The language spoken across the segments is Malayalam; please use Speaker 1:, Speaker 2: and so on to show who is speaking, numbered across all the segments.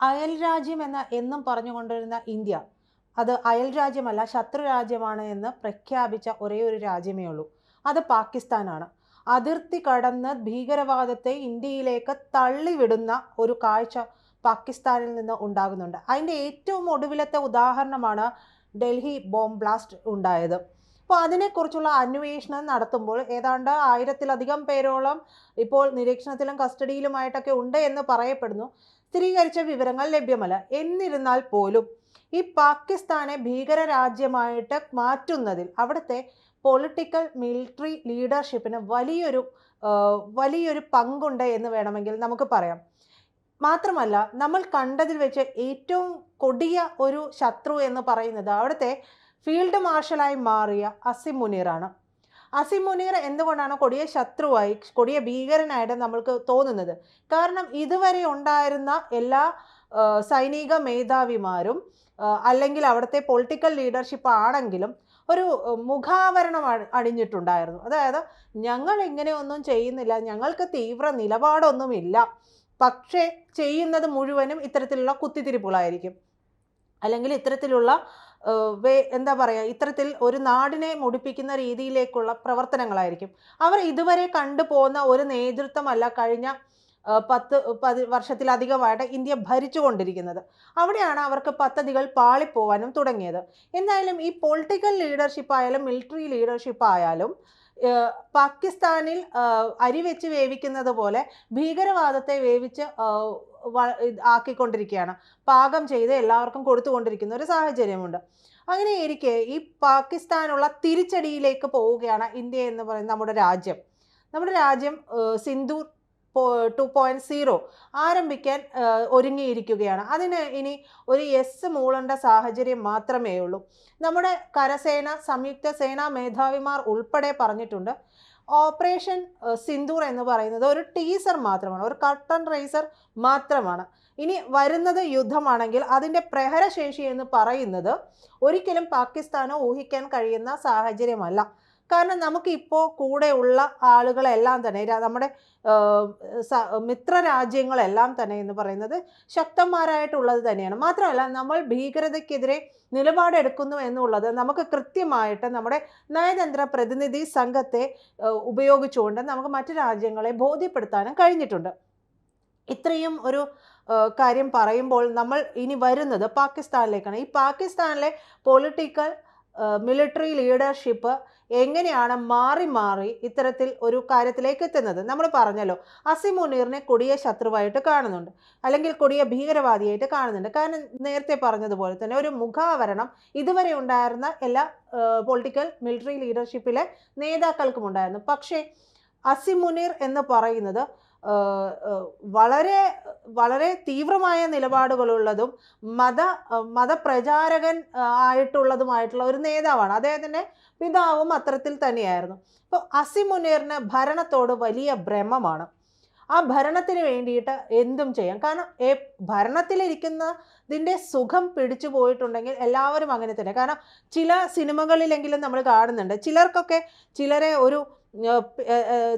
Speaker 1: അയൽ രാജ്യം എന്ന എന്നും പറഞ്ഞുകൊണ്ടിരുന്ന ഇന്ത്യ. അത് അയൽ രാജ്യമല്ല ശത്രു രാജ്യമാണ് എന്ന് പ്രഖ്യാപിച്ച ഒരേ ഒരു രാജ്യമേ ഉള്ളൂ. അത് പാകിസ്ഥാനാണ്. അതിർത്തി കടന്ന് ഭീകരവാദത്തെ ഇന്ത്യയിലേക്ക് തള്ളിവിടുന്ന ഒരു കാഴ്ച പാകിസ്ഥാനിൽ നിന്ന് ഉണ്ടാകുന്നുണ്ട്. അതിന്റെ ഏറ്റവും ഒടുവിലത്തെ ഉദാഹരണമാണ് ഡൽഹി ബോംബ് ബ്ലാസ്റ്റ് ഉണ്ടായത്. അപ്പോൾ അതിനെക്കുറിച്ചുള്ള അന്വേഷണം നടത്തുമ്പോൾ ഏതാണ്ട് ആയിരത്തിലധികം പേരോളം ഇപ്പോൾ നിരീക്ഷണത്തിലും കസ്റ്റഡിയിലുമായിട്ടൊക്കെ ഉണ്ട് എന്ന് പറയപ്പെടുന്നു. സ്ഥിരീകരിച്ച വിവരങ്ങൾ ലഭ്യമല്ല. എന്നിരുന്നാൽ പോലും ഈ പാകിസ്ഥാനെ ഭീകര രാജ്യമായിട്ട് മാറ്റുന്നതിൽ അവിടുത്തെ പൊളിറ്റിക്കൽ മിലിറ്ററി ലീഡർഷിപ്പിന് വലിയൊരു വലിയൊരു പങ്കുണ്ട് എന്ന് വേണമെങ്കിൽ നമുക്ക് പറയാം. മാത്രമല്ല നമ്മൾ കണ്ടതിൽ വെച്ച് ഏറ്റവും കൊടിയ ഒരു ശത്രു എന്ന് പറയുന്നത് അവിടുത്തെ ഫീൽഡ് മാർഷലായി മാറിയ അസിം മുനീറാണ്. അസിം മുനീർ എന്തുകൊണ്ടാണ് കൊടിയ ശത്രുവായി കൊടിയ ഭീകരനായിട്ട് നമ്മൾക്ക് തോന്നുന്നത്? കാരണം ഇതുവരെ ഉണ്ടായിരുന്ന എല്ലാ സൈനിക മേധാവിമാരും അല്ലെങ്കിൽ അവിടുത്തെ പൊളിറ്റിക്കൽ ലീഡർഷിപ്പ് ആണെങ്കിലും ഒരു മുഖാവരണം അണിഞ്ഞിട്ടുണ്ടായിരുന്നു. അതായത് ഞങ്ങൾ ഇങ്ങനെയൊന്നും ചെയ്യുന്നില്ല ഞങ്ങൾക്ക് തീവ്ര നിലപാടൊന്നുമില്ല. പക്ഷേ ചെയ്യുന്നത് മുഴുവനും ഇത്തരത്തിലുള്ള കുത്തിത്തിരിപ്പുകളായിരിക്കും. അല്ലെങ്കിൽ ഇത്തരത്തിലുള്ള വേ- എന്താ പറയുക ഇത്തരത്തിൽ ഒരു നാടിനെ മുടിപ്പിക്കുന്ന രീതിയിലേക്കുള്ള പ്രവർത്തനങ്ങളായിരിക്കും. അവർ ഇതുവരെ കണ്ടുപോകുന്ന ഒരു നേതൃത്വമല്ല കഴിഞ്ഞ പത്ത് പതി വർഷത്തിലധികമായിട്ട് ഇന്ത്യ ഭരിച്ചുകൊണ്ടിരിക്കുന്നത്. അവിടെയാണ് അവർക്ക് പദ്ധതികൾ പാളിപ്പോവാനും തുടങ്ങിയത്. എന്തായാലും ഈ പൊളിറ്റിക്കൽ ലീഡർഷിപ്പ് ആയാലും മിലിറ്ററി ലീഡർഷിപ്പ് ആയാലും പാകിസ്ഥാനിൽ അരി വെച്ച് വേവിക്കുന്നത് പോലെ ഭീകരവാദത്തെ വേവിച്ച് ആക്കിക്കൊണ്ടിരിക്കുകയാണ്. പാകം ചെയ്ത് എല്ലാവർക്കും കൊടുത്തുകൊണ്ടിരിക്കുന്ന ഒരു സാഹചര്യമുണ്ട്. അങ്ങനെ ഇരിക്കെ ഈ പാകിസ്ഥാനുള്ള തിരിച്ചടിയിലേക്ക് പോവുകയാണ് ഇന്ത്യ എന്ന് പറയുന്ന നമ്മുടെ രാജ്യം. നമ്മുടെ രാജ്യം സിന്ധു ടു പോയിന്റ് സീറോ ആരംഭിക്കാൻ ഒരുങ്ങിയിരിക്കുകയാണ്. അതിന് ഇനി ഒരു എസ് മൂളേണ്ട സാഹചര്യം മാത്രമേ ഉള്ളൂ. നമ്മുടെ കരസേന സംയുക്ത സേനാ മേധാവിമാർ ഉൾപ്പെടെ പറഞ്ഞിട്ടുണ്ട് ഓപ്പറേഷൻ സിന്ദൂർ എന്ന് പറയുന്നത് ഒരു ടീസർ മാത്രമാണ് ഒരു കട്ടൺ റേസർ മാത്രമാണ്. ഇനി വരുന്നത് യുദ്ധമാണെങ്കിൽ അതിന്റെ പ്രഹരശേഷി എന്ന് പറയുന്നത് ഒരിക്കലും പാകിസ്ഥാനോ ഊഹിക്കാൻ കഴിയുന്ന സാഹചര്യമല്ല. കാരണം നമുക്കിപ്പോൾ കൂടെയുള്ള ആളുകളെല്ലാം തന്നെ നമ്മുടെ മിത്ര രാജ്യങ്ങളെല്ലാം തന്നെ എന്ന് പറയുന്നത് ശക്തന്മാരായിട്ടുള്ളത് തന്നെയാണ്. മാത്രമല്ല നമ്മൾ ഭീകരതയ്ക്കെതിരെ നിലപാടെടുക്കുന്നു എന്നുള്ളത് നമുക്ക് കൃത്യമായിട്ട് നമ്മുടെ നയതന്ത്ര പ്രതിനിധി സംഘത്തെ ഉപയോഗിച്ചുകൊണ്ട് നമുക്ക് മറ്റു രാജ്യങ്ങളെ ബോധ്യപ്പെടുത്താനും കഴിഞ്ഞിട്ടുണ്ട്. ഇത്രയും ഒരു കാര്യം പറയുമ്പോൾ നമ്മൾ ഇനി വരുന്നത് പാകിസ്ഥാനിലേക്കാണ്. ഈ പാകിസ്ഥാനിലെ പൊളിറ്റിക്കൽ മിലിറ്ററി ലീഡർഷിപ്പ് എങ്ങനെയാണ് മാറി മാറി ഇത്തരത്തിൽ ഒരു കാര്യത്തിലേക്ക് എത്തുന്നത്? നമ്മൾ പറഞ്ഞല്ലോ അസിമുനീറിനെ കൊടിയ ശത്രുവായിട്ട് കാണുന്നുണ്ട്. അല്ലെങ്കിൽ കൊടിയ ഭീകരവാദിയായിട്ട് കാണുന്നുണ്ട്. കാരണം നേരത്തെ പറഞ്ഞതുപോലെ തന്നെ ഒരു മുഖാവരണം ഇതുവരെ ഉണ്ടായിരുന്ന എല്ലാ പൊളിറ്റിക്കൽ മിലിറ്ററി ലീഡർഷിപ്പിലെ നേതാക്കൾക്കും ഉണ്ടായിരുന്നു. പക്ഷേ അസിമുനീർ എന്ന് പറയുന്നത് വളരെ വളരെ തീവ്രമായ നിലപാടുകളുള്ളതും മത മതപ്രചാരകൻ ആയിട്ടുള്ളതുമായിട്ടുള്ള ഒരു നേതാവാണ്. അദ്ദേഹത്തിന്റെ പിതാവും അത്തരത്തിൽ തന്നെയായിരുന്നു. അപ്പോൾ അസിമുനീറിന് ഭരണത്തോട് വലിയ ഭ്രമമാണ്. ആ ഭരണത്തിന് വേണ്ടിയിട്ട് എന്തും ചെയ്യാം. കാരണം ഏ ഭരണത്തിലിരിക്കുന്നതിന്റെ സുഖം പിടിച്ചു പോയിട്ടുണ്ടെങ്കിൽ എല്ലാവരും അങ്ങനെ തന്നെ. കാരണം ചില സിനിമകളിലെങ്കിലും നമ്മൾ കാണുന്നുണ്ട്. ചിലർക്കൊക്കെ ചിലരെ ഒരു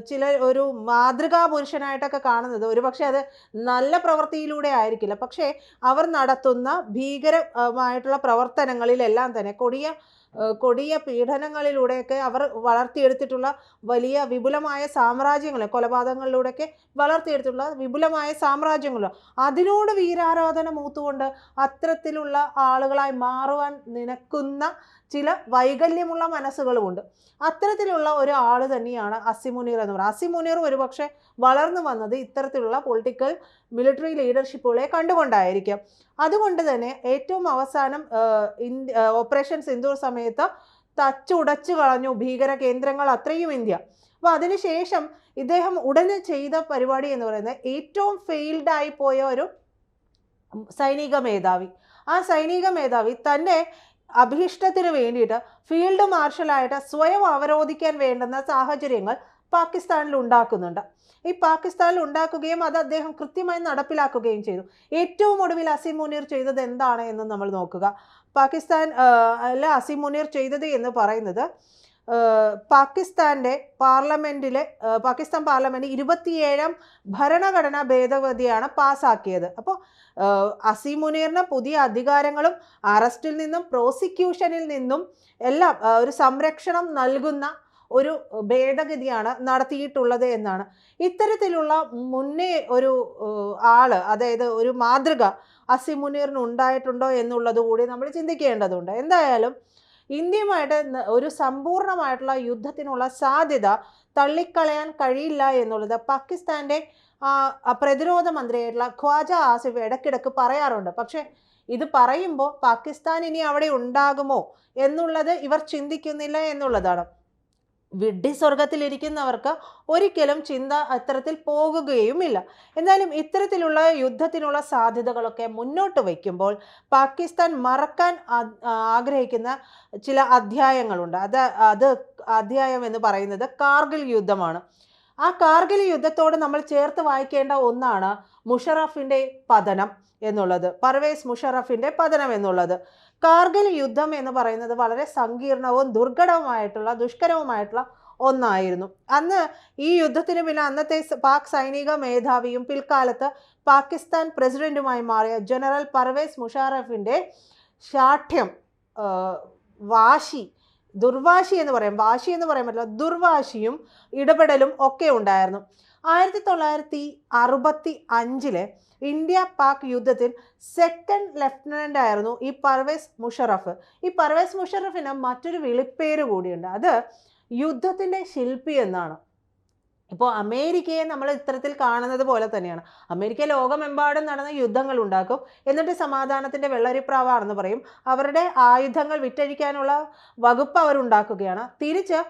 Speaker 1: ചില ഒരു മാതൃകാ പുരുഷനായിട്ടൊക്കെ കാണുന്നത് ഒരു പക്ഷേ അത് നല്ല പ്രവൃത്തിയിലൂടെ ആയിരിക്കില്ല. പക്ഷേ അവർ നടത്തുന്ന ഭീകരമായിട്ടുള്ള പ്രവർത്തനങ്ങളിലെല്ലാം തന്നെ കൊടിയ കൊടിയ പീഡനങ്ങളിലൂടെയൊക്കെ അവർ വളർത്തിയെടുത്തിട്ടുള്ള വലിയ വിപുലമായ സാമ്രാജ്യങ്ങൾ കൊലപാതകങ്ങളിലൂടെയൊക്കെ വളർത്തിയെടുത്തിട്ടുള്ള വിപുലമായ സാമ്രാജ്യങ്ങൾ. അതിനോട് വീരാരാധന മൂത്തുകൊണ്ട് അത്തരത്തിലുള്ള ആളുകളായി മാറുവാൻ നിനക്കുന്ന ചില വൈകല്യമുള്ള മനസ്സുകളുമുണ്ട്. അത്തരത്തിലുള്ള ഒരാൾ തന്നെയാണ് അസിമുനീർ എന്ന് പറയുന്നത്. അസിമുനീർ ഒരുപക്ഷെ വളർന്നു വന്നത് ഇത്തരത്തിലുള്ള പൊളിറ്റിക്കൽ മിലിറ്ററി ലീഡർഷിപ്പുകളെ കണ്ടുകൊണ്ടായിരിക്കും. അതുകൊണ്ട് തന്നെ ഏറ്റവും അവസാനം ഇന്ത്യ ഓപ്പറേഷൻ സിന്ദൂർ സമയത്ത് തച്ചുടച്ചു കളഞ്ഞു ഭീകര കേന്ദ്രങ്ങൾ അത്രയും ഇന്ത്യ. അപ്പോൾ അതിനുശേഷം ഇദ്ദേഹം ഉടനെ ചെയ്ത പരിപാടി എന്ന് പറയുന്നത് ഏറ്റവും ഫെയിൽഡായി പോയ ഒരു സൈനിക മേധാവി. ആ സൈനിക മേധാവി തന്റെ അഭീഷ്ടത്തിന് വേണ്ടിയിട്ട് ഫീൽഡ് മാർഷലായിട്ട് സ്വയം അവരോധിക്കാൻ വേണ്ടുന്ന സാഹചര്യങ്ങൾ പാകിസ്ഥാനിൽ ഉണ്ടാക്കുന്നുണ്ട്. ഈ പാകിസ്ഥാനിൽ ഉണ്ടാക്കുകയും അത് അദ്ദേഹം കൃത്യമായി നടപ്പിലാക്കുകയും ചെയ്തു. ഏറ്റവും ഒടുവിൽ അസീം മുനീർ ചെയ്തത് എന്താണ് എന്ന് നമ്മൾ നോക്കുക. പാകിസ്ഥാൻ അല്ല അസീം മുനീർ ചെയ്തത് എന്ന് പറയുന്നത് പാകിസ്ഥാന്റെ പാർലമെന്റിലെ പാകിസ്ഥാൻ പാർലമെന്റ് ഇരുപത്തിയേഴാം ഭരണഘടനാ ഭേദഗതിയാണ് പാസ്സാക്കിയത് അപ്പോൾ അസീം മുനീറിന് പുതിയ അധികാരങ്ങളും അറസ്റ്റിൽ നിന്നും പ്രോസിക്യൂഷനിൽ നിന്നും എല്ലാം ഒരു സംരക്ഷണം നൽകുന്ന ഒരു ഭേദഗതിയാണ് നടത്തിയിട്ടുള്ളത് എന്നാണ്. ഇത്തരത്തിലുള്ള മുന്നേ ഒരു ആൾ അതായത് ഒരു മാതൃക അസിമുനീറിന് ഉണ്ടായിട്ടുണ്ടോ എന്നുള്ളത് കൂടി നമ്മൾ ചിന്തിക്കേണ്ടതുണ്ട്. എന്തായാലും ഇന്ത്യയുമായിട്ട് ഒരു സമ്പൂർണമായിട്ടുള്ള യുദ്ധത്തിനുള്ള സാധ്യത തള്ളിക്കളയാൻ കഴിയില്ല എന്നുള്ളത് പാകിസ്ഥാന്റെ പ്രതിരോധ മന്ത്രിയായിട്ടുള്ള ഖ്വാജ ആസിഫ് ഇടയ്ക്കിടയ്ക്ക് പറയാറുണ്ട്. പക്ഷേ ഇത് പറയുമ്പോൾ പാകിസ്ഥാൻ ഇനി അവിടെ ഉണ്ടാകുമോ എന്നുള്ളത് ഇവർ ചിന്തിക്കുന്നില്ല എന്നുള്ളതാണ്. വിഡ്ഢി സ്വർഗത്തിലിരിക്കുന്നവർക്ക് ഒരിക്കലും ചിന്ത അത്തരത്തിൽ പോകുകയുമില്ല. എന്നാലും ഇത്തരത്തിലുള്ള യുദ്ധത്തിനുള്ള സാധ്യതകളൊക്കെ മുന്നോട്ട് വയ്ക്കുമ്പോൾ പാകിസ്ഥാൻ മറക്കാൻ ആഗ്രഹിക്കുന്ന ചില അധ്യായങ്ങളുണ്ട്. അത് അത് അധ്യായം എന്ന് പറയുന്നത് കാർഗിൽ യുദ്ധമാണ്. ആ കാർഗിൽ യുദ്ധത്തോട് നമ്മൾ ചേർത്ത് വായിക്കേണ്ട ഒന്നാണ് മുഷറഫിന്റെ പതനം എന്നുള്ളത്. പർവേസ് മുഷറഫിന്റെ പതനം എന്നുള്ളത്. കാർഗിൽ യുദ്ധം എന്ന് പറയുന്നത് വളരെ സങ്കീർണവും ദുർഘടവുമായിട്ടുള്ള ദുഷ്കരവുമായിട്ടുള്ള ഒന്നായിരുന്നു. അന്ന് ഈ യുദ്ധത്തിന് പിന്നെ അന്നത്തെ പാക് സൈനിക മേധാവിയും പിൽക്കാലത്ത് പാകിസ്ഥാൻ പ്രസിഡന്റുമായി മാറിയ ജനറൽ പർവേസ് മുഷാറഫിന്റെ ശാഠ്യം വാശി ദുർവാശി എന്ന് പറയാം. വാശി എന്ന് പറയാൻ പറ്റില്ല ദുർവാശിയും ഇടപെടലും ഒക്കെ ഉണ്ടായിരുന്നു. ആയിരത്തി തൊള്ളായിരത്തി അറുപത്തി അഞ്ചിലെ ഇന്ത്യ പാക് യുദ്ധത്തിൽ സെക്കൻഡ് ലെഫ്റ്റനന്റ് ആയിരുന്നു ഈ പർവേസ് മുഷറഫ്. ഈ പർവേസ് മുഷറഫിന് മറ്റൊരു വിളിപ്പേര് കൂടിയുണ്ട്. അത് യുദ്ധത്തിന്റെ ശില്പി എന്നാണ്. ഇപ്പോൾ അമേരിക്കയെ നമ്മൾ ഇത്തരത്തിൽ കാണുന്നത് പോലെ തന്നെയാണ്. അമേരിക്ക ലോകമെമ്പാടും നടന്ന യുദ്ധങ്ങൾ ഉണ്ടാക്കും. എന്നിട്ട് സമാധാനത്തിന്റെ വെള്ളരിപ്രാവാണെന്ന് പറയും. അവരുടെ ആയുധങ്ങൾ വിറ്റഴിക്കാനുള്ള വകുപ്പ് അവരുണ്ടാക്കുകയാണ് തിരിച്ച്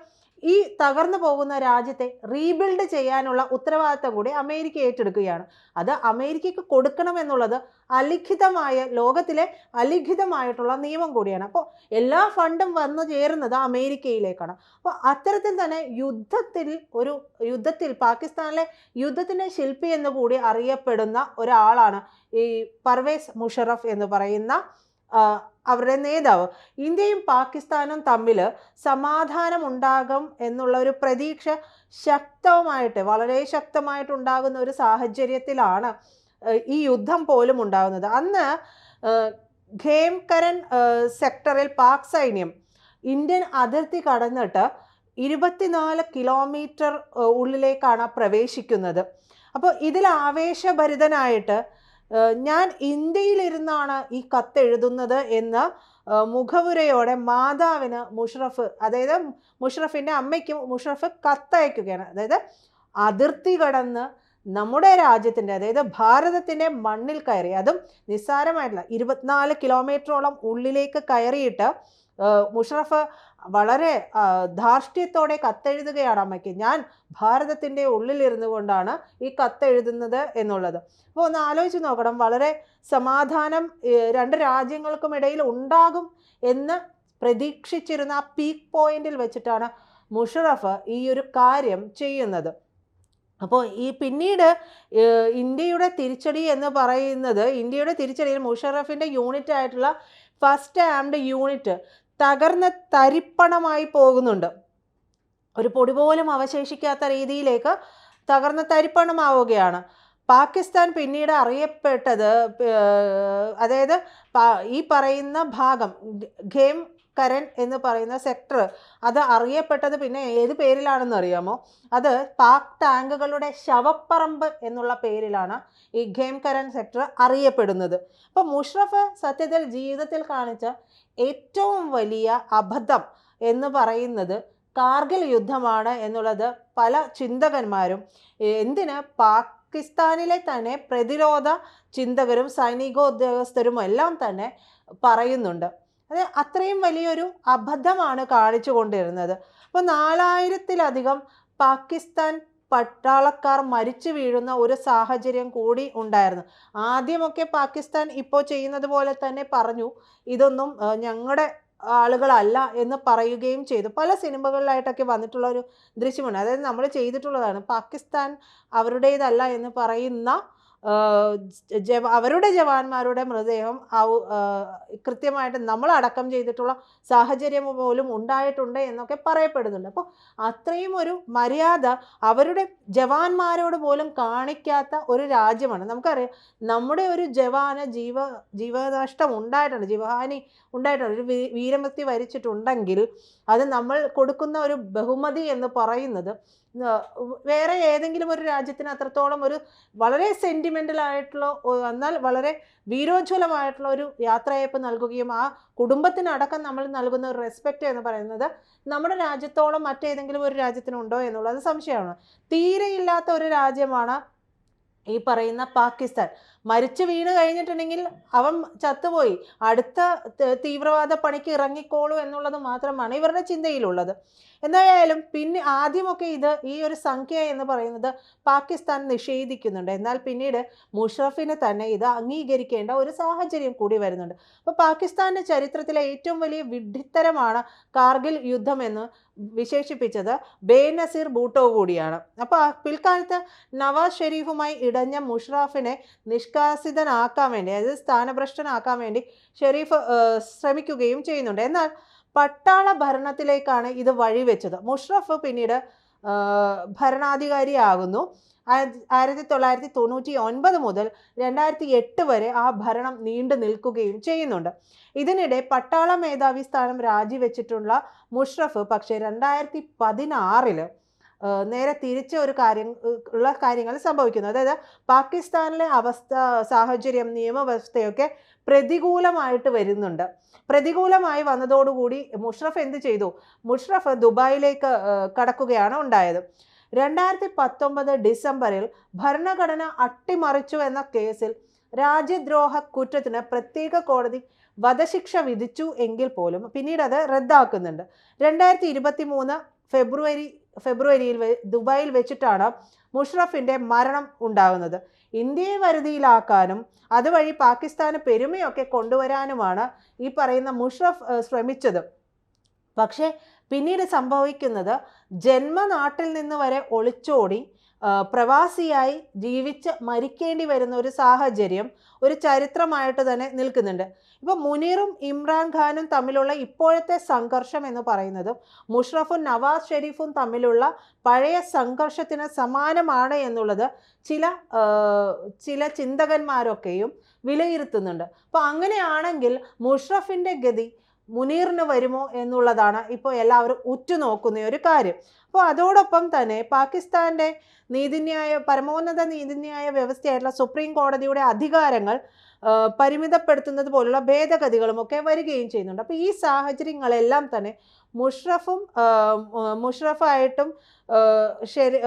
Speaker 1: ഈ തകർന്നു പോകുന്ന രാജ്യത്തെ റീബിൽഡ് ചെയ്യാനുള്ള ഉത്തരവാദിത്തം കൂടി അമേരിക്ക ഏറ്റെടുക്കുകയാണ്. അത് അമേരിക്കയ്ക്ക് കൊടുക്കണമെന്നുള്ളത് അലിഖിതമായ ലോകത്തിലെ അലിഖിതമായിട്ടുള്ള നിയമം കൂടിയാണ്. അപ്പോൾ എല്ലാ ഫണ്ടും വന്നു ചേരുന്നത് അമേരിക്കയിലേക്കാണ്. അപ്പോൾ അത്തരത്തിൽ തന്നെ യുദ്ധത്തിൽ ഒരു യുദ്ധത്തിൽ പാകിസ്ഥാനിലെ യുദ്ധത്തിന്റെ ശില്പി എന്ന് കൂടി അറിയപ്പെടുന്ന ഒരാളാണ് ഈ പർവേസ് മുഷറഫ് എന്ന് പറയുന്ന അവരുടെ നേതാവ്. ഇന്ത്യയും പാകിസ്ഥാനും തമ്മിൽ സമാധാനമുണ്ടാകും എന്നുള്ള ഒരു പ്രതീക്ഷ ശക്തമായിട്ട് വളരെ ശക്തമായിട്ടുണ്ടാകുന്ന ഒരു സാഹചര്യത്തിലാണ് ഈ യുദ്ധം പോലും ഉണ്ടാകുന്നത്. അന്ന് ഖേംകരൻ സെക്ടറിൽ പാക് സൈന്യം ഇന്ത്യൻ അതിർത്തി കടന്നിട്ട് ഇരുപത്തിനാല് കിലോമീറ്റർ ഉള്ളിലേക്കാണ് പ്രവേശിക്കുന്നത്. അപ്പോൾ ഇതിൽ ആവേശഭരിതനായിട്ട് ഞാൻ ഇന്ത്യയിലിരുന്നാണ് ഈ കത്ത് എഴുതുന്നത് എന്ന് മുഖവുരയോടെ മാതാവിന് മുഷറഫ് അതായത് മുഷറഫിന്റെ അമ്മയ്ക്ക് മുഷറഫ് കത്തയക്കുകയാണ്. അതായത് അതിർത്തി കടന്ന് നമ്മുടെ രാജ്യത്തിന്റെ അതായത് ഭാരതത്തിന്റെ മണ്ണിൽ കയറി അതും നിസ്സാരമായിട്ടില്ല ഇരുപത്തിനാല് കിലോമീറ്ററോളം ഉള്ളിലേക്ക് കയറിയിട്ട് മുഷറഫ് വളരെ ധാർഷ്ട്യത്തോടെ കത്തെഴുതുകയാണ് അമ്മയ്ക്ക്. ഞാൻ ഭാരതത്തിന്റെ ഉള്ളിലിരുന്നു കൊണ്ടാണ് ഈ കത്തെഴുതുന്നത് എന്നുള്ളത്. അപ്പോൾ ഒന്ന് ആലോചിച്ച് നോക്കണം. വളരെ സമാധാനം രണ്ട് രാജ്യങ്ങൾക്കും ഇടയിൽ ഉണ്ടാകും എന്ന് പ്രതീക്ഷിച്ചിരുന്ന ആ പീക്ക് പോയിന്റിൽ വെച്ചിട്ടാണ് മുഷറഫ് ഈ ഒരു കാര്യം ചെയ്യുന്നത്. അപ്പോൾ ഈ പിന്നീട് ഇന്ത്യയുടെ തിരിച്ചടി എന്ന് പറയുന്നത് ഇന്ത്യയുടെ തിരിച്ചടിയിൽ മുഷറഫിന്റെ യൂണിറ്റ് ആയിട്ടുള്ള ഫസ്റ്റ് ആംഡ് യൂണിറ്റ് തകർന്ന തരിപ്പണമായി പോകുന്നുണ്ട്. ഒരു പൊടി പോലും അവശേഷിക്കാത്ത രീതിയിലേക്ക് തകർന്ന തരിപ്പണമാവുകയാണ്. പാകിസ്ഥാൻ പിന്നീട് അറിയപ്പെട്ടത് അതായത് ഈ പറയുന്ന ഭാഗം ഖേം കരൻ എന്ന് പറയുന്ന സെക്ടർ അത് അറിയപ്പെട്ടത് പിന്നെ ഏത് പേരിലാണെന്ന് അറിയാമോ? അത് പാക് ടാങ്കുകളുടെ ശവപ്പറമ്പ് എന്നുള്ള പേരിലാണ് ഈ ഖേം കരൻ സെക്ടർ അറിയപ്പെടുന്നത്. അപ്പോൾ മുഷ്റഫ് സത്യത്തിൽ ജീവിതത്തിൽ കാണിച്ച ഏറ്റവും വലിയ അബദ്ധം എന്ന് പറയുന്നത് കാർഗിൽ യുദ്ധമാണ് എന്നുള്ളത് പല ചിന്തകന്മാരും എന്തിന് എന്തിന്? പാകിസ്ഥാനിലെ തന്നെ പ്രതിരോധ ചിന്തകരും സൈനികോദ്യോഗസ്ഥരും എല്ലാം തന്നെ പറയുന്നുണ്ട്. അത് അത്രയും വലിയൊരു അബദ്ധമാണ് കാണിച്ചു കൊണ്ടിരുന്നത്. അപ്പോൾ നാലായിരത്തിലധികം പാകിസ്ഥാൻ പട്ടാളക്കാർ മരിച്ചു വീഴുന്ന ഒരു സാഹചര്യം കൂടി ഉണ്ടായിരുന്നു. ആദ്യമൊക്കെ പാകിസ്ഥാൻ ഇപ്പോൾ ചെയ്യുന്നത് പോലെ തന്നെ പറഞ്ഞു ഇതൊന്നും ഞങ്ങളുടെ ആളുകളല്ല എന്ന് പറയുകയും ചെയ്തു. പല സിനിമകളിലായിട്ടൊക്കെ വന്നിട്ടുള്ള ഒരു ദൃശ്യമാണ് അതായത് നമ്മൾ ചെയ്തിട്ടുള്ളതാണ് പാകിസ്ഥാൻ അവരുടേതല്ല എന്ന് പറയുന്ന അവരുടെ ജവാന്മാരുടെ മൃതദേഹം കൃത്യമായിട്ട് നമ്മൾ അടക്കം ചെയ്തിട്ടുള്ള സാഹചര്യം പോലും ഉണ്ടായിട്ടുണ്ട് എന്നൊക്കെ പറയപ്പെടുന്നുണ്ട്. അപ്പോൾ അത്രയും ഒരു മര്യാദ അവരുടെ ജവാന്മാരോട് പോലും കാണിക്കാത്ത ഒരു രാജ്യമാണ്. നമുക്കറിയാം നമ്മുടെ ഒരു ജവാന് ജീവ ജീവനഷ്ടം ഉണ്ടായിട്ടുണ്ട്. ജീവഹാനി ഉണ്ടായിട്ടുണ്ട്. ഒരു വീരമൃത്യു വരിച്ചിട്ടുണ്ടെങ്കിൽ അത് നമ്മൾ കൊടുക്കുന്ന ഒരു ബഹുമതി എന്ന് പറയുന്നത് വേറെ ഏതെങ്കിലും ഒരു രാജ്യത്തിന് അത്രത്തോളം ഒരു വളരെ സെന്റിമെന്റൽ ആയിട്ടുള്ള എന്നാൽ വളരെ വീരോജ്വലമായിട്ടുള്ള ഒരു യാത്രയയപ്പ് നൽകുകയും ആ കുടുംബത്തിനടക്കം നമ്മൾ നൽകുന്ന ഒരു റെസ്പെക്റ്റ് എന്ന് പറയുന്നത് നമ്മുടെ രാജ്യത്തോളം മറ്റേതെങ്കിലും ഒരു രാജ്യത്തിനുണ്ടോ എന്നുള്ളത് സംശയമാണ്. തീരെയില്ലാത്ത ഒരു രാജ്യമാണ് ഈ പറയുന്ന പാകിസ്ഥാൻ. മരിച്ചു വീണ് കഴിഞ്ഞിട്ടുണ്ടെങ്കിൽ അവൻ ചത്തുപോയി. അടുത്ത തീവ്രവാദ പണിക്ക് ഇറങ്ങിക്കോളൂ എന്നുള്ളത് മാത്രമാണ് ഇവരുടെ ചിന്തയിലുള്ളത്. എന്തായാലും പിന്നെ ആദ്യമൊക്കെ ഇത് ഈ ഒരു സംഖ്യ എന്ന് പറയുന്നത് പാകിസ്ഥാൻ നിഷേധിക്കുന്നുണ്ട്. എന്നാൽ പിന്നീട് മുഷറഫിനെ തന്നെ ഇത് അംഗീകരിക്കേണ്ട ഒരു സാഹചര്യം കൂടി വരുന്നുണ്ട്. അപ്പോൾ പാകിസ്ഥാന്റെ ചരിത്രത്തിലെ ഏറ്റവും വലിയ വിഡ്ഢിത്തരമാണ് കാർഗിൽ യുദ്ധമെന്ന് വിശേഷിപ്പിച്ചത് ബേനസീർ ബൂട്ടോ കൂടിയാണ്. അപ്പോൾ പിൽക്കാലത്ത് നവാസ് ഷെരീഫുമായി ഇടഞ്ഞ മുഷറഫിനെ നിഷ്കാസിതനാക്കാൻ വേണ്ടി അതായത് സ്ഥാനഭ്രഷ്ടനാക്കാൻ വേണ്ടി ഷെരീഫ് ശ്രമിക്കുകയും ചെയ്യുന്നുണ്ട്. എന്നാൽ പട്ടാള ഭരണത്തിലേക്കാണ് ഇത് വഴിവെച്ചത്. മുഷറഫ് പിന്നീട് ഭരണാധികാരിയാകുന്നു. ആയിരത്തി തൊള്ളായിരത്തി തൊണ്ണൂറ്റി ഒൻപത് മുതൽ രണ്ടായിരത്തി എട്ട് വരെ ആ ഭരണം നീണ്ടു നിൽക്കുകയും ചെയ്യുന്നുണ്ട്. ഇതിനിടെ പട്ടാള മേധാവി സ്ഥാനം രാജിവെച്ചിട്ടുള്ള മുഷറഫ് പക്ഷേ രണ്ടായിരത്തി പതിനാറിൽ നേരെ തിരിച്ച ഒരു കാര്യം ഉള്ള കാര്യങ്ങൾ സംഭവിക്കുന്നു. അതായത് പാകിസ്ഥാനിലെ അവസ്ഥ സാഹചര്യം നിയമവ്യവസ്ഥയൊക്കെ പ്രതികൂലമായിട്ട് വരുന്നുണ്ട്. പ്രതികൂലമായി വന്നതോടുകൂടി മുഷ്റഫ് എന്ത് ചെയ്തു? മുഷ്റഫ് ദുബായിലേക്ക് കടക്കുകയാണ് ഉണ്ടായത്. രണ്ടായിരത്തി പത്തൊമ്പത് ഡിസംബറിൽ ഭരണഘടന അട്ടിമറിച്ചു എന്ന കേസിൽ രാജ്യദ്രോഹ കുറ്റത്തിന് പ്രത്യേക കോടതി വധശിക്ഷ വിധിച്ചു എങ്കിൽ പോലും പിന്നീട് അത് റദ്ദാക്കുന്നുണ്ട്. രണ്ടായിരത്തി ഇരുപത്തി മൂന്ന് ഫെബ്രുവരി ഫെബ്രുവരിയിൽ ദുബായിൽ വെച്ചിട്ടാണ് മുഷറഫിന്റെ മരണം ഉണ്ടാകുന്നത്. ഇന്ത്യയെ വരുതിയിലാക്കാനും അതുവഴി പാകിസ്ഥാന് പെരുമയൊക്കെ കൊണ്ടുവരാനുമാണ് ഈ പറയുന്ന മുഷറഫ് ശ്രമിച്ചത്. പക്ഷേ പിന്നീട് സംഭവിക്കുന്നത് ജന്മനാട്ടിൽ നിന്ന് വരെ ഒളിച്ചോടി പ്രവാസിയായി ജീവിച്ച് മരിക്കേണ്ടി വരുന്ന ഒരു സാഹചര്യം ഒരു ചരിത്രമായിട്ട് തന്നെ നിൽക്കുന്നുണ്ട്. ഇപ്പോൾ മുനീറും ഇമ്രാൻഖാനും തമ്മിലുള്ള ഇപ്പോഴത്തെ സംഘർഷം എന്ന് പറയുന്നതും മുഷറഫും നവാസ് ഷെരീഫും തമ്മിലുള്ള പഴയ സംഘർഷത്തിന് സമാനമാണ് എന്നുള്ളത് ചില ചില ചിന്തകന്മാരൊക്കെയും വിലയിരുത്തുന്നുണ്ട്. അപ്പോൾ അങ്ങനെയാണെങ്കിൽ മുഷറഫിന്റെ ഗതി മുനീറിന് വരുമോ എന്നുള്ളതാണ് ഇപ്പോൾ എല്ലാവരും ഉറ്റുനോക്കുന്ന ഒരു കാര്യം. അപ്പോൾ അതോടൊപ്പം തന്നെ പാകിസ്ഥാന്റെ നീതിന്യായ പരമോന്നത നീതിന്യായ വ്യവസ്ഥയായിട്ടുള്ള സുപ്രീം കോടതിയുടെ അധികാരങ്ങൾ പരിമിതപ്പെടുത്തുന്നത് പോലുള്ള ഭേദഗതികളും ഒക്കെ വരികയും ചെയ്യുന്നുണ്ട്. അപ്പോൾ ഈ സാഹചര്യങ്ങളെല്ലാം തന്നെ മുഷ്റഫും മുഷറഫായിട്ടും ഷെരി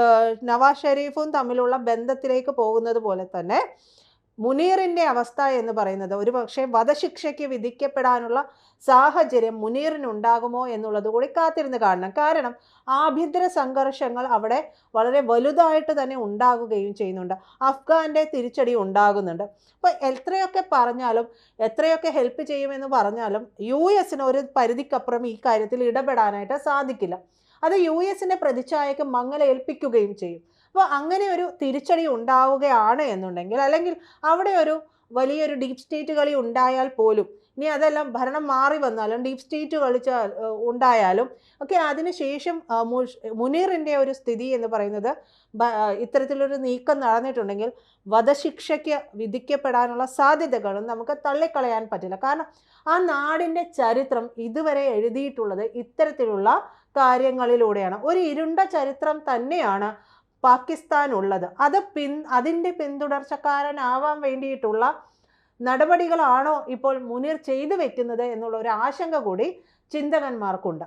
Speaker 1: നവാസ് ഷെരീഫും തമ്മിലുള്ള ബന്ധത്തിലേക്ക് പോകുന്നത് പോലെ തന്നെ മുനീറിന്റെ അവസ്ഥ എന്ന് പറയുന്നത് ഒരു പക്ഷേ വധശിക്ഷയ്ക്ക് വിധിക്കപ്പെടാനുള്ള സാഹചര്യം മുനീറിനുണ്ടാകുമോ എന്നുള്ളത് കൂടി കാത്തിരുന്ന് കാണണം. കാരണം ആഭ്യന്തര സംഘർഷങ്ങൾ അവിടെ വളരെ വലുതായിട്ട് തന്നെ ഉണ്ടാകുകയും ചെയ്യുന്നുണ്ട്. അഫ്ഗാന്റെ തിരിച്ചടി ഉണ്ടാകുന്നുണ്ട്. അപ്പോൾ എത്രയൊക്കെ പറഞ്ഞാലും എത്രയൊക്കെ ഹെൽപ്പ് ചെയ്യുമെന്ന് പറഞ്ഞാലും യു എസിന് ഒരു പരിധിക്കപ്പുറം ഈ കാര്യത്തിൽ ഇടപെടാനായിട്ട് സാധിക്കില്ല. അത് യു എസിന്റെ പ്രതിച്ഛായക്ക് മങ്ങലേൽപ്പിക്കുകയും ചെയ്യും. അപ്പോൾ അങ്ങനെ ഒരു തിരിച്ചടി ഉണ്ടാവുകയാണ് എന്നുണ്ടെങ്കിൽ അല്ലെങ്കിൽ അവിടെ ഒരു വലിയൊരു ഡീപ് സ്റ്റേറ്റ് കളി ഉണ്ടായാൽ പോലും ഇനി അതെല്ലാം ഭരണം മാറി വന്നാലും ഡീപ് സ്റ്റേറ്റ് കളിച്ച ഉണ്ടായാലും ഒക്കെ അതിനുശേഷം മുനീറിന്റെ ഒരു സ്ഥിതി എന്ന് പറയുന്നത് ഇത്തരത്തിലൊരു നീക്കം നടന്നിട്ടുണ്ടെങ്കിൽ വധശിക്ഷയ്ക്ക് വിധിക്കപ്പെടാനുള്ള സാധ്യതകളും നമുക്ക് തള്ളിക്കളയാൻ പറ്റില്ല. കാരണം ആ നാടിന്റെ ചരിത്രം ഇതുവരെ എഴുതിയിട്ടുള്ളത് ഇത്തരത്തിലുള്ള കാര്യങ്ങളിലൂടെയാണ്. ഒരു ഇരുണ്ട ചരിത്രം തന്നെയാണ് പാകിസ്ഥാൻ ഉള്ളത് അത് പിൻ അതിന്റെ പിന്തുടർച്ചക്കാരനാവാൻ വേണ്ടിയിട്ടുള്ള നടപടികളാണോ ഇപ്പോൾ മുനീർ ചെയ്തു വെക്കുന്നത് എന്നുള്ള ഒരു ആശങ്ക കൂടി ചിന്തകന്മാർക്കുണ്ട്.